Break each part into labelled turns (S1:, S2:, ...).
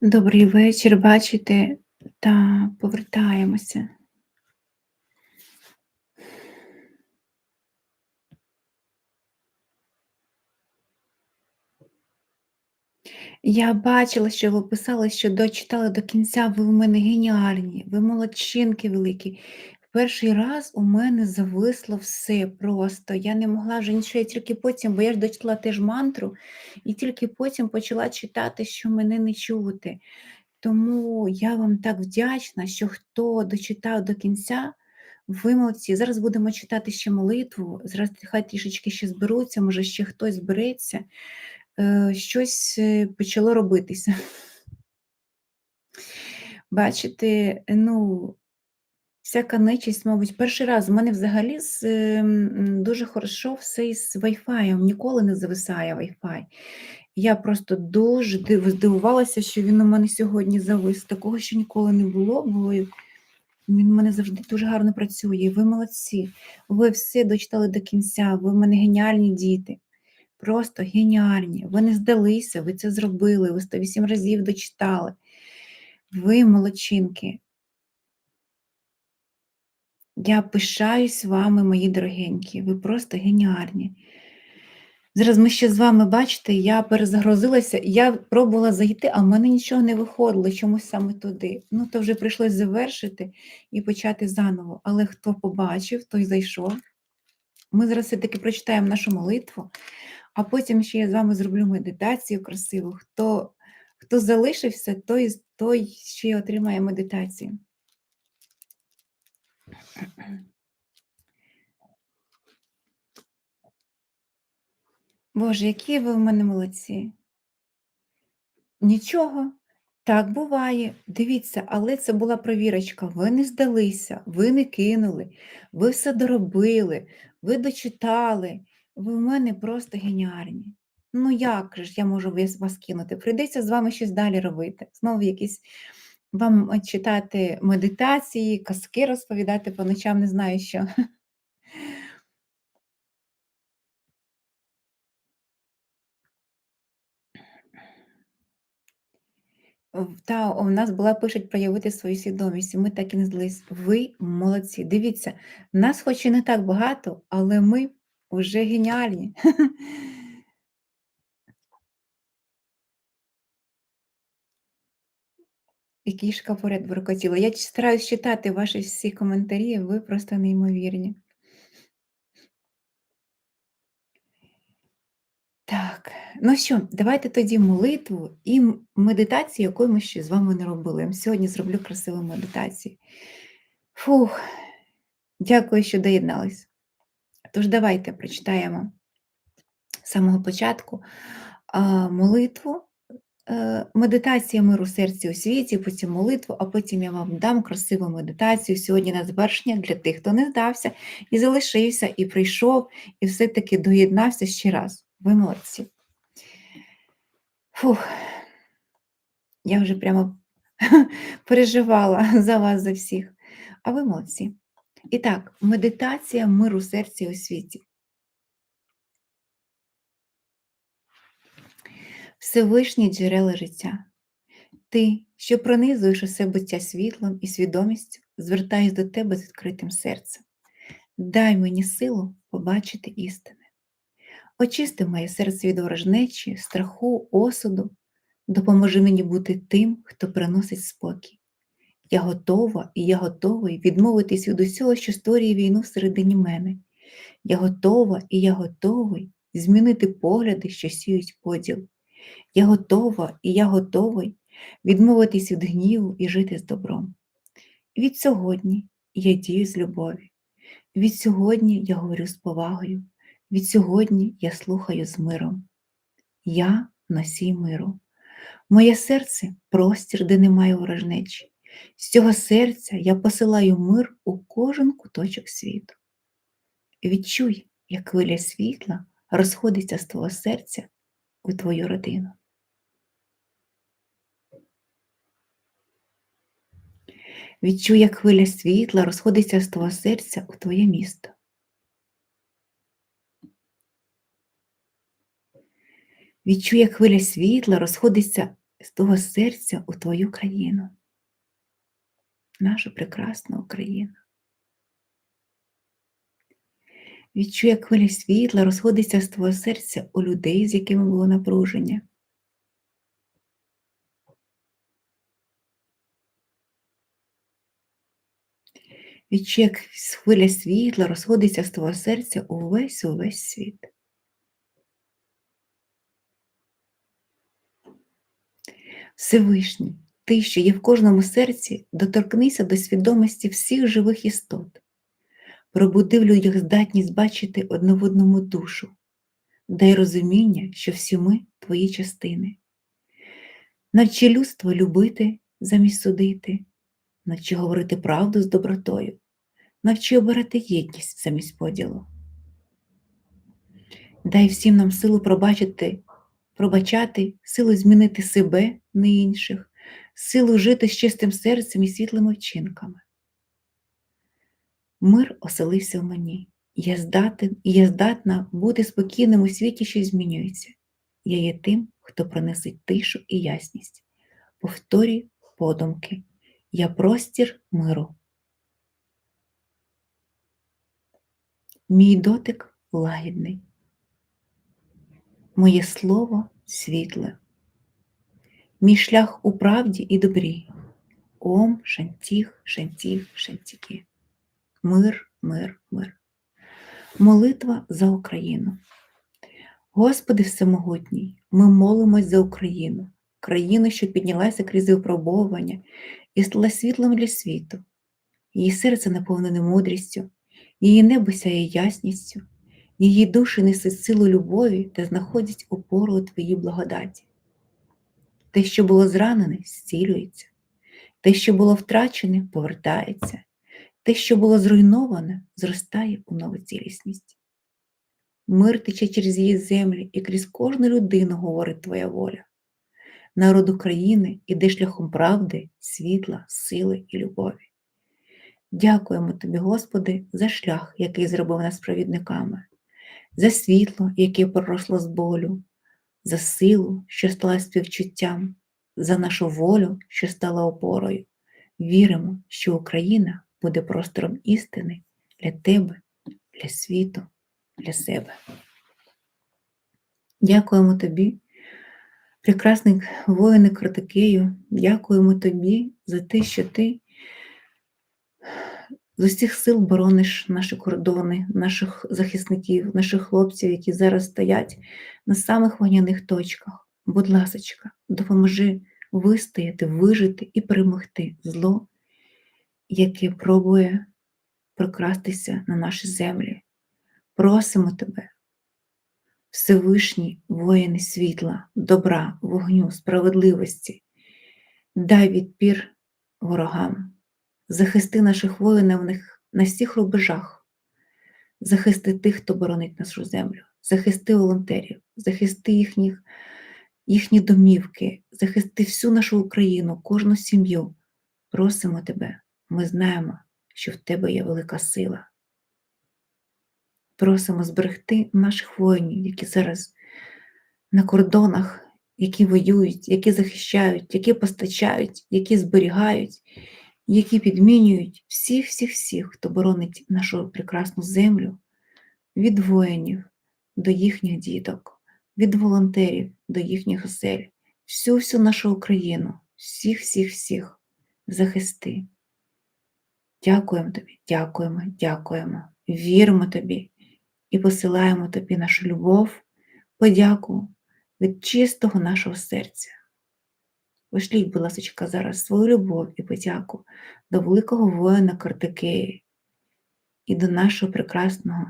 S1: Добрий вечір, бачите, та повертаємося. Я бачила, що ви писали, що дочитали до кінця, ви в мене геніальні, ви молодчинки великі. Перший раз у мене зависло все просто. Я не могла вже нічого, я тільки потім, бо я ж дочитала теж мантру, і тільки потім почала читати, що мене не чути. Тому я вам так вдячна, що хто дочитав до кінця, ви молодці. Зараз будемо читати ще молитву. Зараз хай трішечки ще зберуться, може ще хтось збереться. Е, щось е, почало робитися. Бачите, ну, всяка нечисть, мабуть, перший раз у мене взагалі з, ем, дуже хорошо все із Wi-Fi, ніколи не зависає Wi-Fi. Я просто дуже здивувалася, що він у мене сьогодні завис. Такого ще ніколи не було, бо він у мене завжди дуже гарно працює. Ви молодці, ви все дочитали до кінця, ви в мене геніальні діти. Просто геніальні. Ви не здалися, ви це зробили, ви 108 разів дочитали. Ви молодчинки. Я пишаюсь вами, мої дорогенькі, ви просто геніальні. Зараз ми ще з вами бачите, я перезагрузилася, я пробувала зайти, а в мене нічого не виходило, чомусь саме туди. Ну, то вже прийшлось завершити і почати заново. Але хто побачив, той зайшов. Ми зараз все-таки прочитаємо нашу молитву, а потім ще я з вами зроблю медитацію красиву. Хто хто залишився, той, той ще отримає медитацію. Боже, які ви в мене молодці. Нічого, так буває. Дивіться, але це була провірочка. Ви не здалися, ви не кинули, ви все доробили, ви дочитали. Ви в мене просто геніальні. Ну, як же ж я можу вас кинути? Прийдеться з вами щось далі робити. Знову якісь вам читати медитації, казки розповідати по ночам, не знаю що. Та у нас була пишуть проявити свою свідомість, і ми так і не злись. Ви молодці. Дивіться, нас хоч і не так багато, але ми вже геніальні. І кішка поряд буркотіла. Я стараюсь читати ваші всі коментарі, ви просто неймовірні. Так, ну що, давайте тоді молитву і медитацію, яку ми ще з вами не робили. Я сьогодні зроблю красиву медитацію. Фух, дякую, що доєднались. Тож, давайте прочитаємо з самого початку молитву, медитація миру серці у світі, потім молитву, а потім я вам дам красиву медитацію сьогодні на завершення для тих, хто не здався, і залишився, і прийшов, і все-таки доєднався ще раз. Ви молодці. Фух, я вже прямо переживала за вас, за всіх. А ви молодці. І так, медитація миру серці у світі. Всевишні джерела життя. Ти, що пронизуєш усе буття світлом і свідомістю, звертаюсь до тебе з відкритим серцем. Дай мені силу побачити істини. Очисти моє серце від ворожнечі, страху, осуду, допоможи мені бути тим, хто приносить спокій. Я готова і я готовий відмовитись від усього, що створює війну всередині мене. Я готова і я готовий змінити погляди, що сіють поділ. Я готова і я готовий відмовитись від гніву і жити з добром. Від сьогодні я дію з любові. Від сьогодні я говорю з повагою. Від сьогодні я слухаю з миром. Я носій миру. Моє серце простір, де немає ворожнечі. З цього серця я посилаю мир у кожен куточок світу. Відчуй, як хвиля світла розходиться з твого серця у твою родину. Відчуй, як хвиля світла розходиться з твого серця у твоє місто. Відчуй, як хвиля світла розходиться з того серця у твою країну, нашу прекрасну Україну. Відчуй, як хвиля світла розходиться з твого серця у людей, з якими було напруження. Відчуй, як хвиля світла розходиться з твого серця увесь увесь світ. Всевишній, ти, що є в кожному серці, доторкнися до свідомості всіх живих істот, пробуди в людях здатність бачити одну в одному душу, дай розуміння, що всі ми твої частини. Навчи людство любити замість судити, навчи говорити правду з добротою, навчи обирати єдність замість поділу. Дай всім нам силу пробачити, пробачати, силу змінити себе, не інших, силу жити з чистим серцем і світлими вчинками. Мир оселився в мені, я здатен і я здатна бути спокійним у світі, що змінюється. Я є тим, хто приносить тишу і ясність. Повторюй подумки. Я простір миру. Мій дотик лагідний. Моє слово світле. Мій шлях у правді і добрі. Ом, шантіх, шантіх, шантіки. Мир, мир, мир. Молитва за Україну. Господи Всемогутній, ми молимось за Україну, країну, що піднялася крізь випробовування і стала світлом для світу. Її серце наповнене мудрістю, її небо сяє ясністю, її душі несуть силу любові та знаходять опору у Твоїй благодаті. Те, що було зранене, зцілюється, те, що було втрачене, повертається, те, що було зруйноване, зростає у нову цілісність. Мир тече через її землі і крізь кожну людину говорить Твоя воля. Народ України іде шляхом правди, світла, сили і любові. Дякуємо Тобі, Господи, за шлях, який зробив нас провідниками, за світло, яке проросло з болю, за силу, що стала співчуттям, за нашу волю, що стала опорою. Віримо, що Україна буде простором істини для Тебе, для світу, для себе. Дякуємо Тобі, прекрасний воїне Картикею, дякуємо Тобі за те, що Ти з усіх сил борониш наші кордони, наших захисників, наших хлопців, які зараз стоять на самих вогняних точках. Будь ласочка, допоможи вистояти, вижити і перемогти зло, яке пробує прокрастися на наші землі. Просимо тебе, Всевишній воїни світла, добра, вогню, справедливості, дай відпір ворогам, захисти наших воїнів на всіх рубежах, захисти тих, хто боронить нашу землю, захисти волонтерів, захисти їхніх, їхні домівки, захисти всю нашу Україну, кожну сім'ю. Просимо тебе, ми знаємо, що в тебе є велика сила. Просимо зберегти наших воїнів, які зараз на кордонах, які воюють, які захищають, які постачають, які зберігають, які підмінюють всіх-всіх-всіх, хто боронить нашу прекрасну землю від воїнів до їхніх діток, від волонтерів до їхніх осель, всю всю нашу Україну, всіх-всіх-всіх захисти. Дякуємо тобі, дякуємо, дякуємо, віримо тобі і посилаємо тобі нашу любов, подяку від чистого нашого серця. Пошліть, будь ласка, зараз свою любов і подяку до великого воїна Картикеї і до нашого прекрасного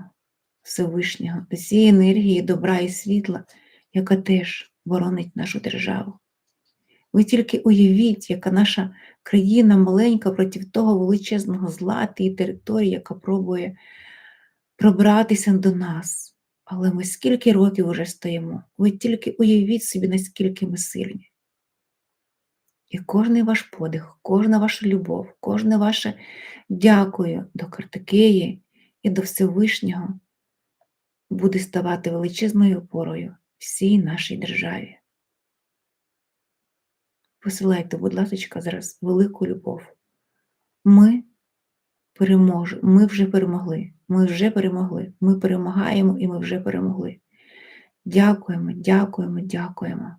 S1: Всевишнього, до цієї енергії, добра і світла, яка теж боронить нашу державу. Ви тільки уявіть, яка наша країна маленька проти того величезного зла тієї території, яка пробує пробратися до нас. Але ми скільки років вже стоїмо, ви тільки уявіть собі, наскільки ми сильні. І кожний ваш подих, кожна ваша любов, кожне ваше дякую до Картикеї і до Всевишнього буде ставати величезною опорою всій нашій державі. Посилайте, будь ласка, зараз велику любов. Ми переможемо, ми вже перемогли. Ми вже перемогли. Ми перемагаємо і ми вже перемогли. Дякуємо, дякуємо, дякуємо.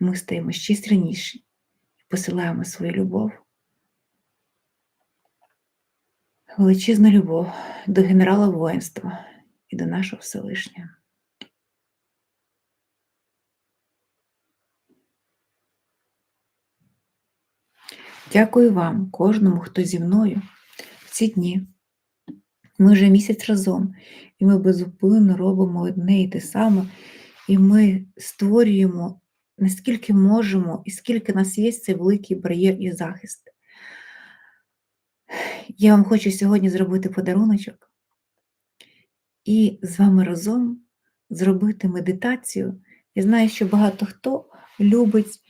S1: Ми стаємо ще сильніші посилаємо свою любов, величезну любов до генерала воїнства і до нашого Всевишнього. Дякую вам, кожному, хто зі мною в ці дні. Ми вже місяць разом, і ми безупинно робимо одне і те саме, і ми створюємо наскільки можемо, і скільки нас є цей великий бар'єр і захист. Я вам хочу сьогодні зробити подаруночок і з вами разом зробити медитацію. Я знаю, що багато хто любить,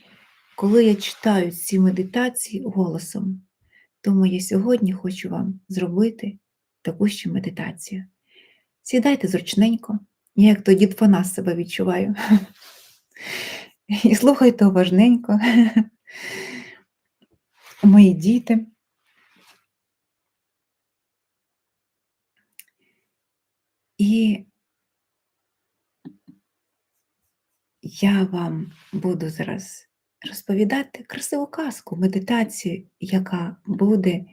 S1: коли я читаю ці медитації голосом. Тому я сьогодні хочу вам зробити таку ще медитацію. Сідайте зручненько, я як то дід Фанас себе відчуваю. І слухайте уважненько, мої діти. І я вам буду зараз розповідати красиву казку, медитацію, яка буде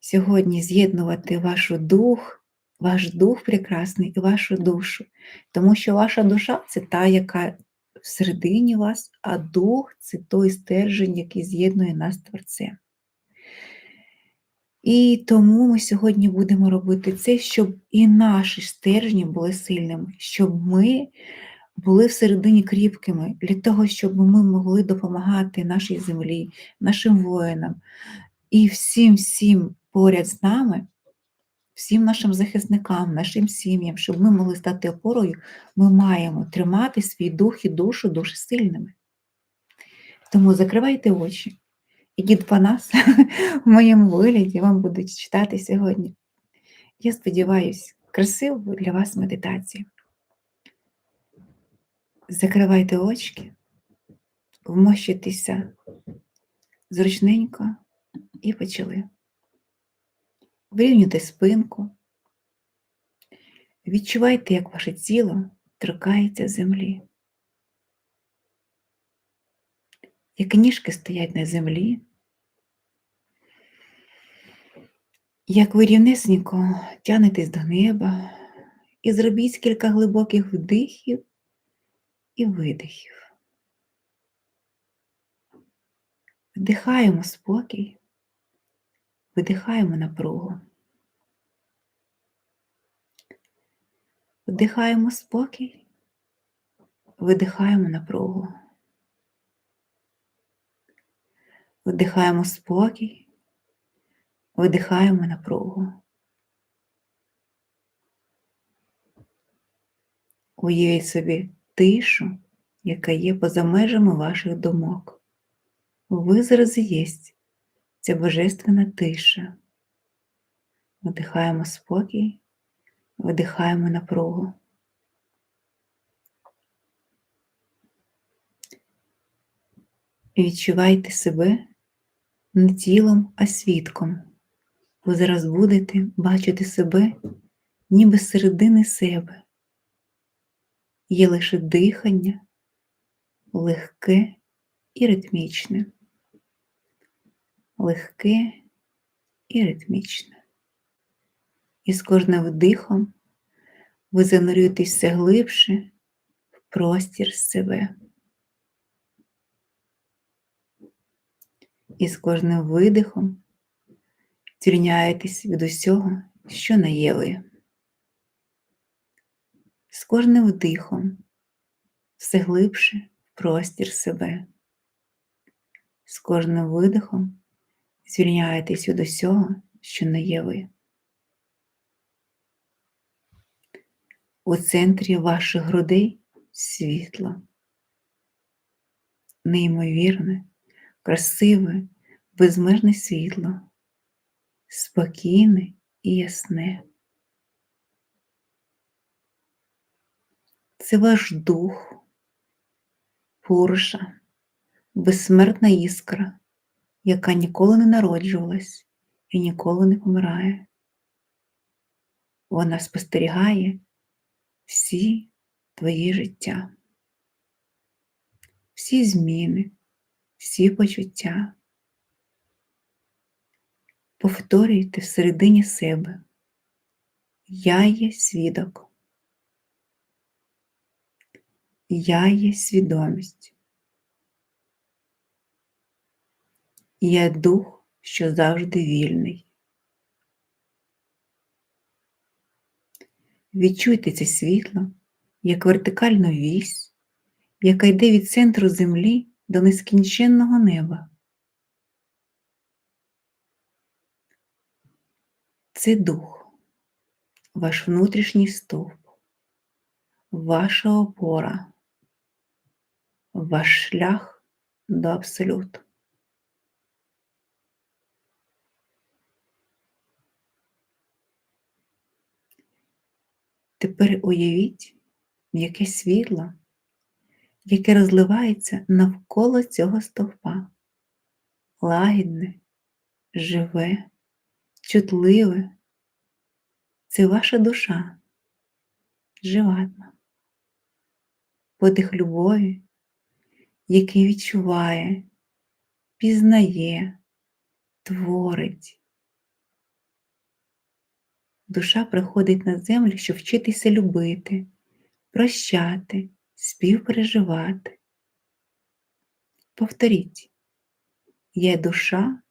S1: сьогодні з'єднувати вашу дух, ваш дух прекрасний і вашу душу. Тому що ваша душа це та, яка всередині вас, а дух це той стержень, який з'єднує нас з Творцем. І тому ми сьогодні будемо робити це, щоб і наші стержні були сильними, щоб ми були всередині кріпкими, для того, щоб ми могли допомагати нашій землі, нашим воїнам і всім всім поряд з нами, всім нашим захисникам, нашим сім'ям, щоб ми могли стати опорою, ми маємо тримати свій дух і душу дуже сильними. Тому закривайте очі. І дід Панас в моєму вигляді вам буде читати сьогодні. Я сподіваюся, красиву для вас медитацію. Закривайте очки, вмощуйтеся зручненько і почали. Вирівнюйте спинку. Відчувайте, як ваше тіло торкається землі. Як ніжки стоять на землі, як ви рівнесенько тянетесь до неба і зробіть кілька глибоких вдихів і видихів. Вдихаємо спокій, видихаємо напругу. Вдихаємо спокій, видихаємо напругу. Вдихаємо спокій, видихаємо напругу. Уявіть собі тишу, яка є поза межами ваших думок. Ви зараз є ця божественна тиша. Вдихаємо спокій, видихаємо напругу. відчувайте себе не тілом, а свідком. Ви зараз будете бачити себе ніби середини себе. Є лише дихання, легке і ритмічне, легке і ритмічне. І з кожним вдихом ви занурюєтесь все глибше в простір себе. І з кожним видихом звільняєтесь від усього, що не. З кожним вдихом все глибше в простір себе. З кожним видихом звільняєтесь від усього, що не є ви. У центрі ваших грудей світло, неймовірне красиве, безмежне світло, спокійне і ясне. Це ваш дух, Пуруша, безсмертна іскра, яка ніколи не народжувалась і ніколи не помирає. Вона спостерігає всі твої життя, всі зміни, всі почуття. Повторюйте всередині себе. Я є свідок. Я є свідомість. Я дух, що завжди вільний. Відчуйте це світло як вертикальну вісь, яка йде від центру землі до нескінченного неба. Це дух, ваш внутрішній стовп, ваша опора, ваш шлях до абсолюту. Тепер уявіть, яке світло, яке розливається навколо цього стовпа, лагідне, живе, чутливе. Це ваша душа, живатна, подих любові, який відчуває, пізнає, творить. Душа приходить на землю, щоб вчитися любити, прощати, співпереживати. Повторіть, є душа,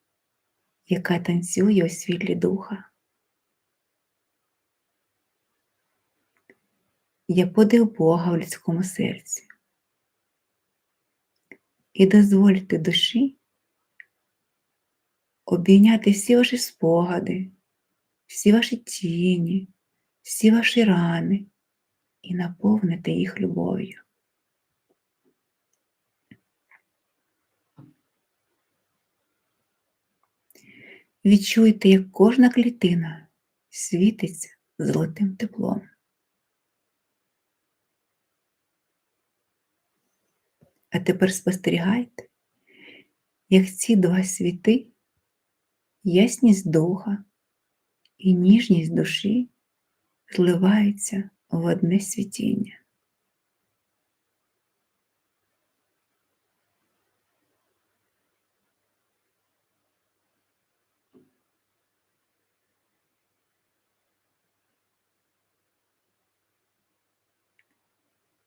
S1: яка танцює у світлі духа. Є подих Бога в людському серці. І дозвольте душі обійняти всі ваші спогади, всі ваші тіні, всі ваші рани і наповнити їх любов'ю. Відчуйте, як кожна клітина світиться золотим теплом. А тепер спостерігайте, як ці два світи, ясність духа і ніжність душі зливаються в одне світіння.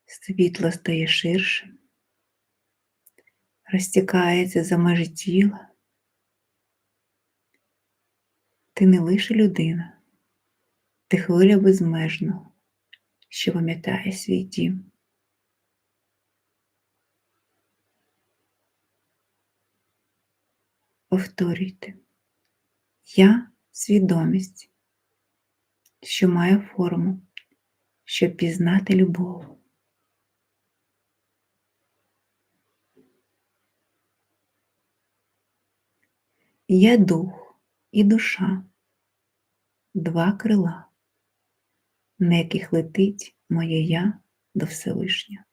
S1: Світло стає ширшим, розтікається за межі тіла. Ти не лише людина, ти хвиля безмежного, що пам'ятає свій дім. Повторюйте, я свідомість, що має форму, щоб пізнати любов. Я дух і душа, два крила, на яких летить моє я до Всевишнього.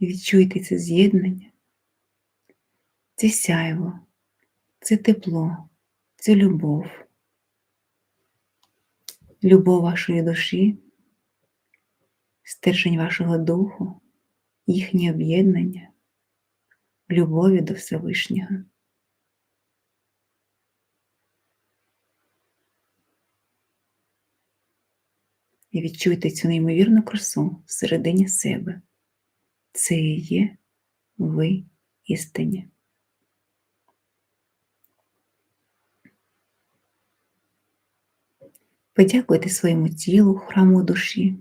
S1: Відчуйте це з'єднання, це сяйво, це тепло, це любов, любов вашої душі, стержень вашого духу, їхнє об'єднання любові до Всевишнього. І відчуйте цю неймовірну красу всередині себе. Це і є ви істині. Подякуйте своєму тілу, храму душі.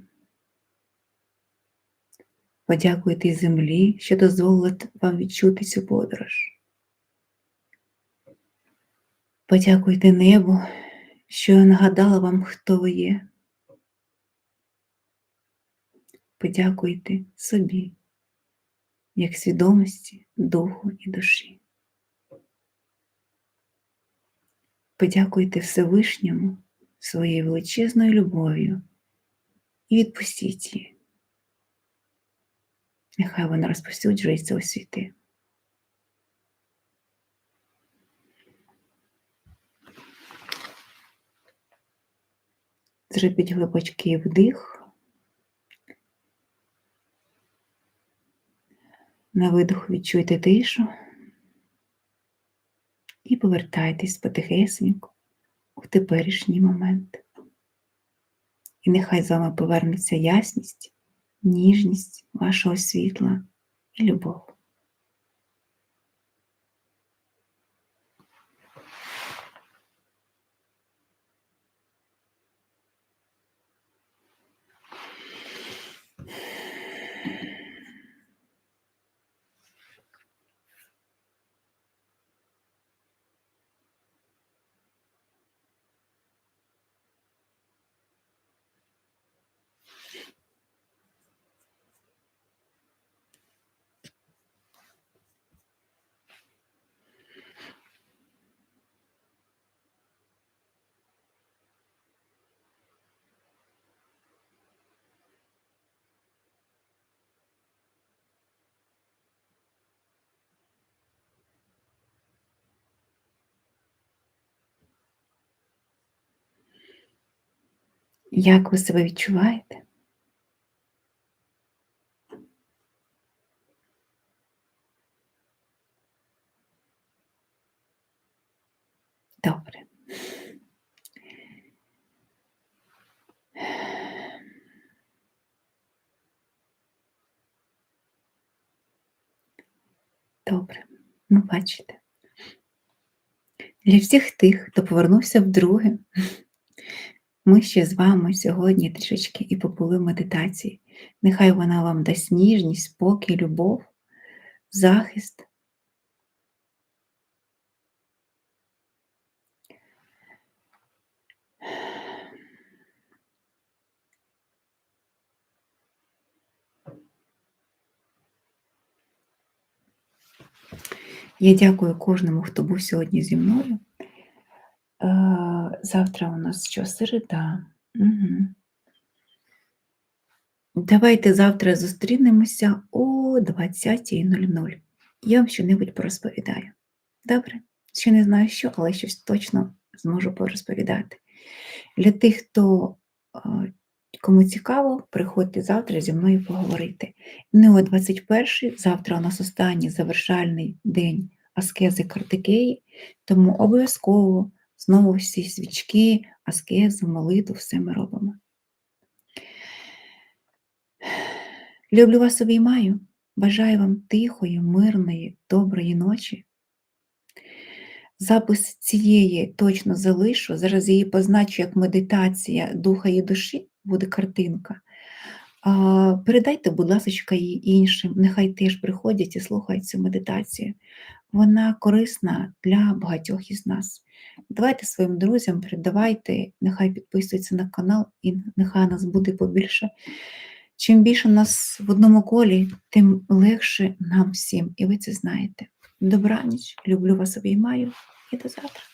S1: Подякуйте землі, що дозволила вам відчути цю подорож. Подякуйте небу, що нагадала вам, хто ви є. Подякуйте собі, як свідомості, духу і душі. Подякуйте Всевишньому, своєю величезною любов'ю і відпустіть її. Нехай вона розповсюджується у світи. Зробіть глибочкий вдих. На видох відчуйте тишу і повертайтесь потихесеньку у теперішній момент. І нехай з вами повернеться ясність, ніжність вашого світла і любов. Як ви себе відчуваєте? Добре. Добре, ну бачите. Для всіх тих, хто повернувся вдруге, ми ще з вами сьогодні трішечки і побули в медитації. Нехай вона вам дасть ніжність, спокій, любов, захист. Я дякую кожному, хто був сьогодні зі мною. Е, Завтра у нас що? Середа. Угу. Давайте завтра зустрінемося о 20.00. Я вам щось порозповідаю. Добре? Ще не знаю що, але щось точно зможу порозповідати. Для тих, хто е, кому цікаво, приходьте завтра зі мною поговорити. Не о 21-й, завтра у нас останній завершальний день аскези Картикеї, тому обов'язково знову всі свічки, аскези, молитву, все ми робимо. Люблю вас обіймаю, бажаю вам тихої, мирної, доброї ночі. Запис цієї точно залишу, зараз її позначу як медитація духа і душі, буде картинка. Передайте, будь ласка, її іншим, нехай теж приходять і слухають цю медитацію. Вона корисна для багатьох із нас. Давайте своїм друзям, передавайте, нехай підписуються на канал і нехай нас буде побільше. Чим більше нас в одному колі, тим легше нам всім. І ви це знаєте. Добраніч, люблю вас, обіймаю і до завтра.